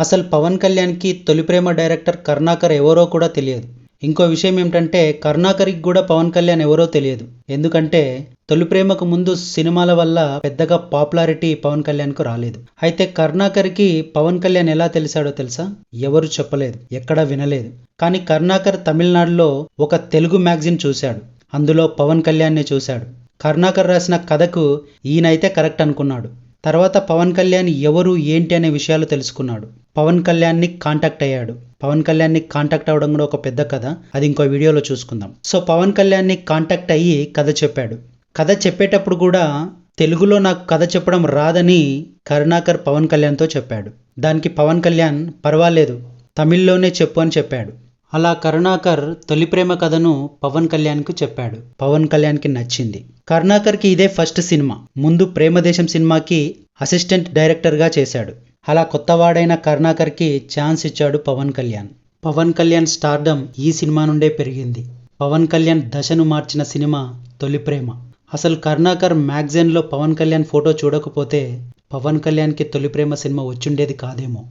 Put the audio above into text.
అసలు పవన్ కళ్యాణ్కి తొలి ప్రేమ డైరెక్టర్ కరుణాకర్ ఎవరో కూడా తెలియదు. ఇంకో విషయం ఏమిటంటే కరుణాకర్కి కూడా పవన్ కళ్యాణ్ ఎవరో తెలియదు. ఎందుకంటే తొలి ప్రేమకు ముందు సినిమాల వల్ల పెద్దగా పాపులారిటీ పవన్ కళ్యాణ్కు రాలేదు. అయితే కరుణాకర్కి పవన్ కళ్యాణ్ ఎలా తెలిసాడో తెలుసా? ఎవరు చెప్పలేదు ఎక్కడా వినలేదు. కానీ కరుణాకర్ తమిళనాడులో ఒక తెలుగు మ్యాగజిన్ చూశాడు. అందులో పవన్ కళ్యాణ్ని చూశాడు. కరుణాకర్ రాసిన కథకు ఈయనైతే కరెక్ట్ అనుకున్నాడు. తర్వాత పవన్ కళ్యాణ్ ఎవరు ఏంటి అనే విషయాలు తెలుసుకున్నాడు. పవన్ కళ్యాణ్ని కాంటాక్ట్ అయ్యాడు. పవన్ కళ్యాణ్ని కాంటాక్ట్ అవ్వడం కూడా ఒక పెద్ద కథ. అది ఇంకో వీడియోలో చూసుకుందాం. సో పవన్ కళ్యాణ్ని కాంటాక్ట్ అయ్యి కథ చెప్పాడు. కథ చెప్పేటప్పుడు కూడా తెలుగులో నాకు కథ చెప్పడం రాదని కరుణాకర్ పవన్ కళ్యాణ్తో చెప్పాడు. దానికి పవన్ కళ్యాణ్ పర్వాలేదు తమిళ్ళోనే చెప్పు అని చెప్పాడు. అలా కరుణాకర్ తొలి ప్రేమ కథను పవన్ కళ్యాణ్కు చెప్పాడు. పవన్ కళ్యాణ్కి నచ్చింది. కరుణాకర్కి ఇదే ఫస్ట్ సినిమా. ముందు ప్రేమదేశం సినిమాకి అసిస్టెంట్ డైరెక్టర్గా చేశాడు. అలా కొత్తవాడైన కరుణాకర్కి ఛాన్స్ ఇచ్చాడు పవన్ కళ్యాణ్. పవన్ కళ్యాణ్ స్టార్డమ్ ఈ సినిమా నుండే పెరిగింది. పవన్ కళ్యాణ్ దశను మార్చిన సినిమా తొలి ప్రేమ. అసలు కరుణాకర్ మ్యాగజైన్లో పవన్ కళ్యాణ్ ఫోటో చూడకపోతే పవన్ కళ్యాణ్కి తొలి ప్రేమ సినిమా వచ్చుండేది కాదేమో.